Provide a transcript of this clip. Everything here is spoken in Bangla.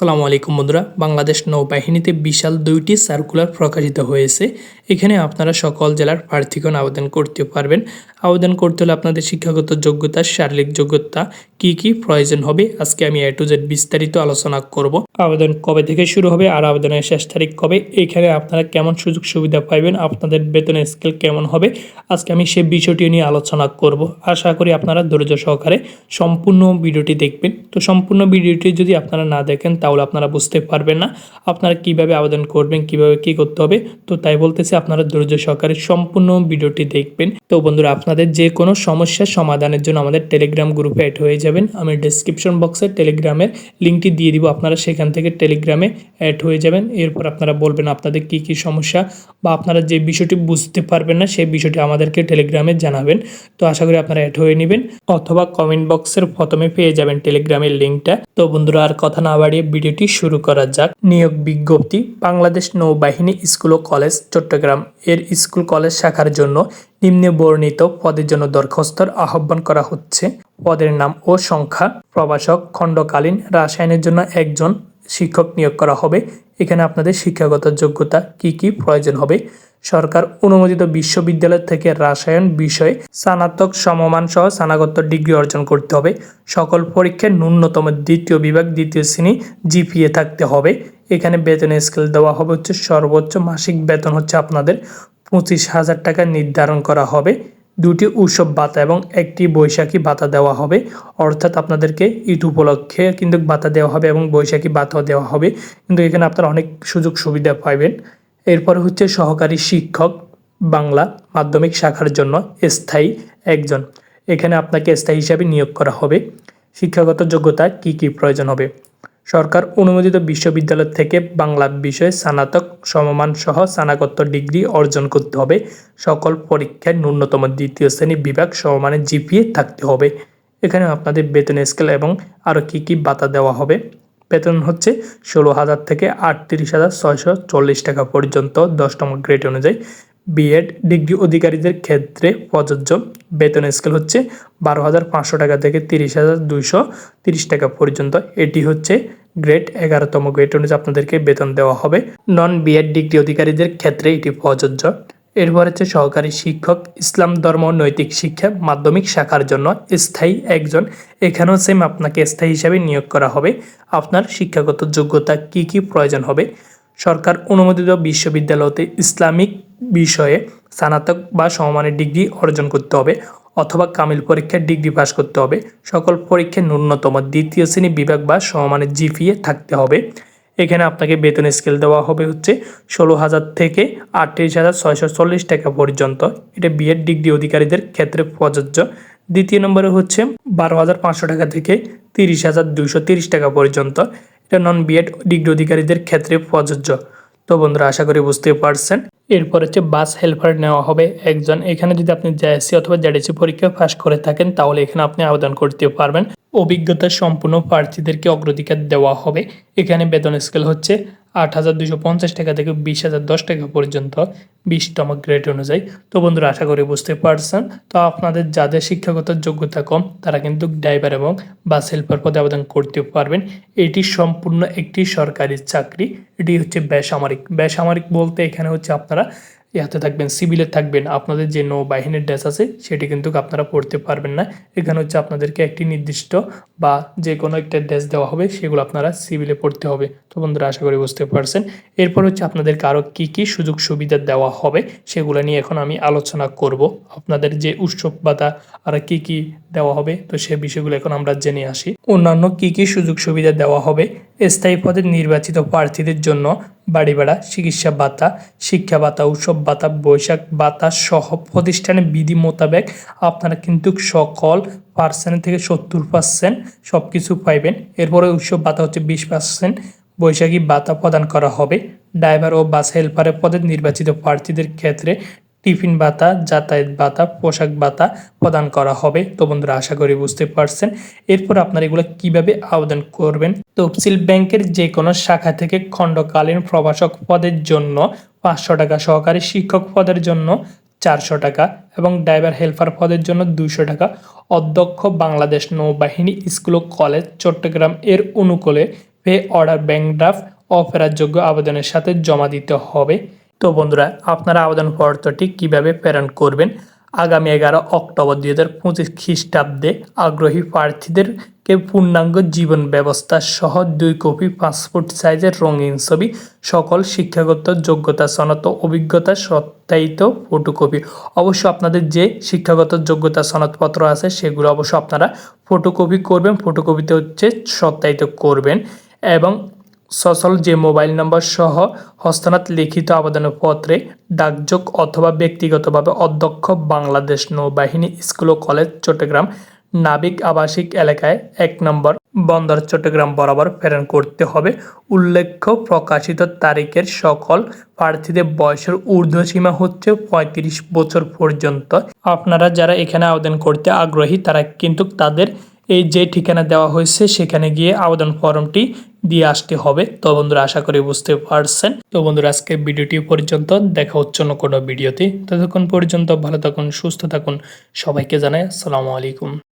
আসসালামু আলাইকুম বন্ধুরা, বাংলাদেশ নৌবাহিনীতে বিশাল দুইটি সার্কুলার প্রকাশিত হয়েছে। এখানে আপনারা সকল জেলার প্রার্থীগণ আবেদন করতে পারবেন। আবেদন করতে হলে আপনাদের শিক্ষাগত যোগ্যতা, শারীরিক যোগ্যতা কি কি প্রয়োজন হবে? আজকে আমি এ টু জেড বিস্তারিত আলোচনা করব। আবেদন কবে থেকে শুরু হবে আর আবেদনের শেষ তারিখ কবে? এখানে আপনারা কেমন সুযোগ সুবিধা পাইবেন? আপনাদের বেতনের স্কেল কেমন হবে? আজকে আমি সে বিষয়টি নিয়ে আলোচনা করব। আশা করি আপনারা ধৈর্য সহকারে সম্পূর্ণ ভিডিওটি দেখবেন। তো সম্পূর্ণ ভিডিওটি যদি আপনারা না দেখেন, তাহলে আপনারা বুঝতে পারবেন না আপনারা কীভাবে আবেদন করবেন, কীভাবে কি করতে হবে। তো তাই বলতেছি, আপনারা ধৈর্য সহকারে সম্পূর্ণ ভিডিওটি দেখবেন। তো বন্ধুরা, আপনাদের যে কোনো সমস্যার সমাধানের জন্য আমাদের টেলিগ্রাম গ্রুপে অ্যাড হয়ে যাবেন। আমি ডিসক্রিপশন বক্সে টেলিগ্রামের লিঙ্কটি দিয়ে দিব, আপনারা সেখান থেকে টেলিগ্রামে অ্যাড হয়ে যাবেন। এরপর আপনারা বলবেন আপনাদের কি কি সমস্যা বা আপনারা যে বিষয়টি বুঝতে পারবেন না, সেই বিষয়টি আমাদেরকে টেলিগ্রামে জানাবেন। তো আশা করি আপনারা অ্যাড হয়ে নেবেন অথবা কমেন্ট বক্সের প্রথমে পেয়ে যাবেন টেলিগ্রামের লিঙ্কটা তো বন্ধুরা, আর কথা না বাড়িয়ে ভিডিওটি শুরু করা যাক। নিয়োগ বিজ্ঞপ্তি, বাংলাদেশ নৌবাহিনী স্কুল ও কলেজ, চট্টগ্রাম। এর স্কুল কলেজ শাখার জন্য নিম্নে বর্ণিত পদের জন্য দরখাস্তর আহ্বান করা হচ্ছে। পদের নাম ও সংখ্যা, প্রভাষক, খণ্ডকালীন, রাসায়নের জন্য একজন শিক্ষক নিয়োগ করা হবে। এখানে আপনাদের শিক্ষাগত যোগ্যতা কি কি প্রয়োজন হবে? সরকার অনুমোদিত বিশ্ববিদ্যালয় থেকে রাসায়ন বিষয়ে স্নাতক সমমান সহ স্নাতকোত্তর ডিগ্রি অর্জন করতে হবে। সকল পরীক্ষায় ন্যূনতম দ্বিতীয় বিভাগ, দ্বিতীয় শ্রেণি জিপিএ থাকতে হবে। এখানে বেতনের স্কেল দেওয়া হবে হচ্ছে সর্বোচ্চ মাসিক বেতন হচ্ছে আপনাদের পঁচিশ হাজার টাকা নির্ধারণ করা হবে। দুটি উৎসব ভাতা এবং একটি বৈশাখী ভাতা দেওয়া হবে। অর্থাৎ আপনাদেরকে ঈদ উপলক্ষে কিন্তু ভাতা দেওয়া হবে এবং বৈশাখী ভাতাও দেওয়া হবে। কিন্তু এখানে আপনারা অনেক সুযোগ সুবিধা পাবেন। এরপর হচ্ছে সহকারী শিক্ষক বাংলা মাধ্যমিক শাখার জন্য স্থায়ী একজন। এখানে আপনাকে স্থায়ী হিসাবে নিয়োগ করা হবে। শিক্ষাগত যোগ্যতা কি কি প্রয়োজন হবে? সরকার অনুমোদিত বিশ্ববিদ্যালয় থেকে বাংলা বিষয়ে স্নাতক সমমান সহ স্নাতকোত্তর ডিগ্রি অর্জন করতে হবে। সকল পরীক্ষায় ন্যূনতম দ্বিতীয় শ্রেণি বিভাগ সমমানের জিপিএ থাকতে হবে। এখানে আপনাদের বেতন স্কেল এবং আরও কী কী বাতা দেওয়া হবে। বেতন হচ্ছে ষোলো হাজার থেকে আটত্রিশ হাজার ছয়শো চল্লিশ টাকা পর্যন্ত দশতম গ্রেড অনুযায়ী। বিএড ডিগ্রি অধিকারীদের ক্ষেত্রে প্রযোজ্য। বেতন স্কেল হচ্ছে বারো হাজার পাঁচশো টাকা থেকে তিরিশ হাজার দুইশো তিরিশ টাকা পর্যন্ত। এটি হচ্ছে গ্রেড এগারোতম গ্রেড অনুযায়ী আপনাদেরকে বেতন দেওয়া হবে। নন বিএড ডিগ্রি অধিকারীদের ক্ষেত্রে এটি প্রযোজ্য। এরপর হচ্ছে সহকারী শিক্ষক, ইসলাম ধর্ম নৈতিক শিক্ষা, মাধ্যমিক শাখার জন্য স্থায়ী একজন। এখানেও সেম আপনাকে স্থায়ী হিসাবে নিয়োগ করা হবে। আপনার শিক্ষাগত যোগ্যতা কি কি প্রয়োজন হবে? সরকার অনুমোদিত বিশ্ববিদ্যালয়তে ইসলামিক বিষয়ে স্নাতক বা সমমানের ডিগ্রি অর্জন করতে হবে। অথবা কামিল পরীক্ষায় ডিগ্রি পাস করতে হবে। সকল পরীক্ষায় ন্যূনতম দ্বিতীয় শ্রেণি বিভাগ বা সমমানের জিপিএ থাকতে হবে। এখানে আপনাকে বেতন স্কেল দেওয়া হবে হচ্ছে ষোলো হাজার থেকে আটত্রিশ হাজার ছয়শো চল্লিশ টাকা পর্যন্ত। এটা বিএড ডিগ্রি অধিকারীদের ক্ষেত্রে প্রযোজ্য। দ্বিতীয় নম্বরে হচ্ছে বারো হাজার পাঁচশো টাকা থেকে তিরিশ হাজার দুইশো তিরিশ টাকা পর্যন্ত। এটা নন বিএড ডিগ্রি অধিকারীদের ক্ষেত্রে প্রযোজ্য। তো বন্ধুরা, আশা করি বুঝতে পারছেন। এরপর হচ্ছে বাস হেল্পার নেওয়া হবে একজন। এখানে যদি আপনি জেএসসি অথবা জেডিসি পরীক্ষা পাস করে থাকেন, তাহলে এখানে আপনি আবেদন করতে পারবেন। অভিজ্ঞতা সম্পূর্ণ প্রার্থীদেরকে অগ্রাধিকার দেওয়া হবে। এখানে বেতন স্কেল হচ্ছে আট হাজার দুশো পঞ্চাশ টাকা থেকে বিশ হাজার দশ টাকা পর্যন্ত বিশতম গ্রেড অনুযায়ী। তো বন্ধুরা, আশা করি বুঝতে পারছেন। তো আপনাদের যাদের শিক্ষাগত যোগ্যতা কম, তারা কিন্তু ড্রাইভার এবং বাস হেল্পার পদে আবেদন করতে পারবেন। এটি সম্পূর্ণ একটি সরকারি চাকরি। এটি হচ্ছে বেসামরিক। বেসামরিক বলতে এখানে হচ্ছে আপনারা ইয়াতে থাকবেন, সিভিলে থাকবেন, আপনাদের যে নৌবাহিনীর ড্রেস আছে, সেটি কিন্তু আপনারা পড়তে পারবেন না। এখানে হচ্ছে আপনাদেরকে একটি নির্দিষ্ট বা যে কোনো একটা ড্রেস দেওয়া হবে, সেগুলো আপনারা সিভিলে পড়তে হবে। তো বন্ধুরা, আশা করি বুঝতে পারছেন। এরপর হচ্ছে আপনাদেরকে আরও কী কী সুযোগ সুবিধা দেওয়া হবে, সেগুলো নিয়ে এখন আমি আলোচনা করব। আপনাদের যে উৎসব ভাতা আর কী কী দেওয়া হবে। তো সে বিষয়গুলো এখন আমরা জেনে আসি। অন্যান্য কী কী সুযোগ সুবিধা দেওয়া হবে? স্থায়ী পদে নির্বাচিত প্রার্থীদের জন্য বাড়ি ভাড়া, চিকিৎসা ভাতা, শিক্ষা ভাতা, উৎসব ভাতা, বৈশাখ ভাতা সহ প্রতিষ্ঠানে বিধি মোতাবেক আপনারা কিন্তু সকল পার্সেন্ট থেকে সত্তর পার্সেন্ট সব কিছু পাইবেন। এরপরে উৎসব ভাতা হচ্ছে বিশ পার্সেন্ট বৈশাখী ভাতা প্রদান করা হবে। ড্রাইভার ও বাস হেল্পারের পদে নির্বাচিত প্রার্থীদের ক্ষেত্রে টিফিন ভাতা যাতায়াত ভাতা পোশাক ভাতা প্রদান করা হবে। তো বন্ধুরা, আশা করি বুঝতে পারছেন। এরপর আপনারা এগুলো কীভাবে আবেদন করবেন? তফসিল ব্যাংকের যে কোনো শাখা থেকে খণ্ডকালীন প্রভাষক পদের জন্য পাঁচশো টাকা সহকারী শিক্ষক পদের জন্য চারশো টাকা এবং ড্রাইভার হেল্পার পদের জন্য দুইশো টাকা। অধ্যক্ষ বাংলাদেশ নৌবাহিনী স্কুল ও কলেজ চট্টগ্রাম এর অনুকূলে পে অর্ডার ব্যাংক ড্রাফট অফেরারযোগ্য আবেদনের সাথে জমা দিতে হবে। তো বন্ধুরা, আপনারা আবেদনপত্রটি কীভাবে প্রেরণ করবেন? আগামী এগারো অক্টোবর দুই হাজার পঁচিশ খ্রিস্টাব্দে আগ্রহী প্রার্থীদেরকে পূর্ণাঙ্গ জীবন ব্যবস্থা সহ দুই কপি পাসপোর্ট সাইজের রঙিন ছবি, সকল শিক্ষাগত যোগ্যতা, সনদ অভিজ্ঞতা সত্যায়িত ফটোকপি। অবশ্য আপনাদের যে শিক্ষাগত যোগ্যতা, সনদপত্র আছে সেগুলো অবশ্য আপনারা ফটোকপি করবেন। ফটোকপিতে হচ্ছে সত্যায়িত করবেন এবং সচল যে মোবাইল নম্বর সহ হস্তনাত লিখিত আবেদনপত্রে ডাকযোগ অথবা ব্যক্তিগতভাবে অধ্যক্ষ বাংলাদেশ নৌবাহিনী স্কুল ও কলেজ চট্টগ্রাম নাবিক আবাসিক এলাকায় এক নম্বর বন্দর চট্টগ্রাম বরাবর প্রেরণ করতে হবে। উল্লেখ্য, প্রকাশিত তারিখের সকল প্রার্থীদের বয়সের ঊর্ধ্বসীমা হচ্ছে পঁয়ত্রিশ বছর পর্যন্ত। আপনারা যারা এখানে আবেদন করতে আগ্রহী, তারা কিন্তু তাদের এই যে ঠিকানা দেওয়া হয়েছে, সেখানে গিয়ে আবেদন ফর্মটি দিয়ে আসতে হবে। তো বন্ধুরা, আশা করি বুঝতে পারছেন। তো বন্ধুরা আজকে ভিডিওটি পর্যন্ত। দেখা হচ্ছে অন্য কোনো ভিডিওতে। ততক্ষণ পর্যন্ত ভালো থাকুন, সুস্থ থাকুন। সবাইকে জানাই আসসালামু আলাইকুম।